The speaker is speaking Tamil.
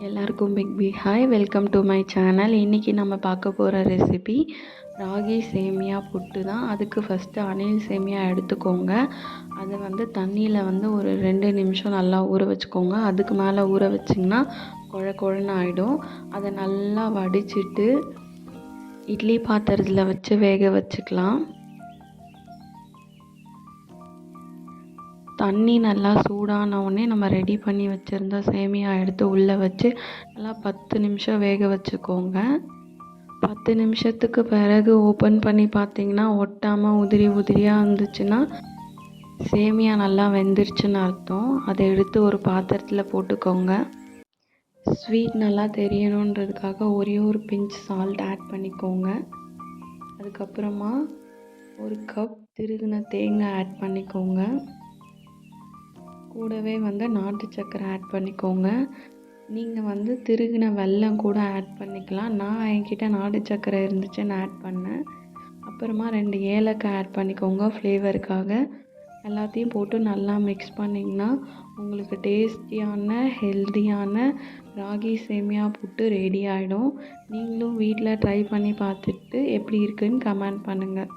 எல்லாருக்கும் big B hi welcome to my channel இன்றைக்கி நம்ம பார்க்க போகிற ரெசிபி ராகி சேமியா புட்டு தான். அதுக்கு ஃபஸ்ட்டு அணில் சேமியா எடுத்துக்கோங்க. அதை வந்து தண்ணியில் வந்து ஒரு ரெண்டு நிமிஷம் நல்லா ஊற வச்சுக்கோங்க. அதுக்கு மேலே ஊற வச்சிங்கன்னா குழ குழன்னு ஆகிடும் அதை நல்லா வடிச்சிட்டு இட்லி பாத்திரத்தில் வச்சு வேக வச்சுக்கலாம். தண்ணி நல்லா சூடான உடனே நம்ம ரெடி பண்ணி வச்சுருந்த சேமியா எடுத்து உள்ளே வச்சு நல்லா பத்து நிமிஷம் வேக வச்சுக்கோங்க. பத்து நிமிஷத்துக்கு பிறகு ஓப்பன் பண்ணி பார்த்தீங்கன்னா ஒட்டாமல் உதிரி உதிரியாக இருந்துச்சுன்னா சேமியா நல்லா வெந்துருச்சுன்னு அர்த்தம். அதை எடுத்து ஒரு பாத்திரத்தில் போட்டுக்கோங்க. ஸ்வீட் நல்லா தெரியணுன்றதுக்காக ஒரே ஒரு பிஞ்ச் சால்ட் ஆட் பண்ணிக்கோங்க. அதுக்கப்புறமா ஒரு கப் திருகின தேங்காய் ஆட் பண்ணிக்கோங்க. கூடவே வந்து நாட்டு சக்கரை ஆட் பண்ணிக்கோங்க. நீங்கள் வந்து திருகின வெல்லம் கூட ஆட் பண்ணிக்கலாம். நான் என்கிட்ட நாட்டு சக்கரை இருந்துச்சுன்னு ஆட் பண்ணேன். அப்புறமா ரெண்டு ஏலக்காய் ஆட் பண்ணிக்கோங்க ஃப்ளேவருக்காக எல்லாத்தையும் போட்டு நல்லா மிக்ஸ் பண்ணிங்கன்னா உங்களுக்கு டேஸ்டியான ஹெல்த்தியான ராகி சேமியா புட்டு ரெடி ஆகிடும் நீங்களும் வீட்டில் ட்ரை பண்ணி பார்த்துட்டு எப்படி இருக்குன்னு கமெண்ட் பண்ணுங்கள்